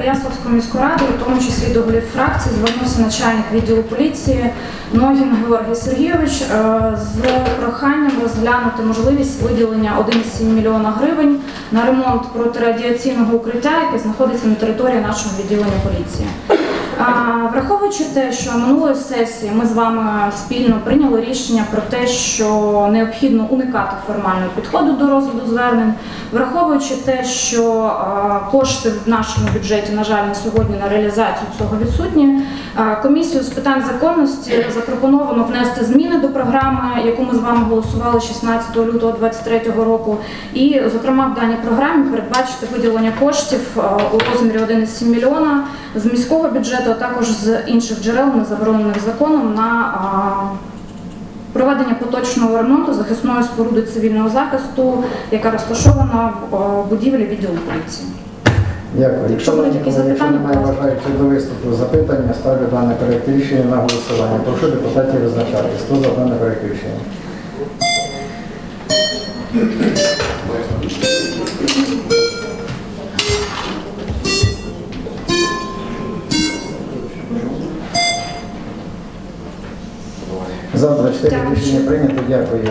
Переяславської міської ради, у тому числі до голів фракції, звернувся начальник відділу поліції Ногін Георгій Сергійович е, з проханням розглянути можливість виділення 1,7 мільйона гривень на ремонт протирадіаційного укриття, яке знаходиться на території нашого відділення поліції. Враховуючи те, що минулої сесії ми з вами спільно прийняли рішення про те, що необхідно уникати формального підходу до розгляду звернень, враховуючи те, що кошти в нашому бюджеті, на жаль, на сьогодні на реалізацію цього відсутні, комісію з питань законності запропоновано внести зміни до програми, яку ми з вами голосували 16 лютого 2023 року, і, зокрема, в даній програмі передбачити виділення коштів у розмірі 1,7 мільйона з міського бюджету, а також з інших джерел, не заборонених законом, на проведення поточного ремонту захисної споруди цивільного захисту, яка розташована в будівлі відділу поліції. Дякую. Якщо якщо, якщо немає бажаючих до виступу запитання, ставлю дане проєкт рішення на голосування. Прошу депутатів визначатись. Хто за дане проєкт рішення? За 24 Дякую. рішення прийнято. Дякую.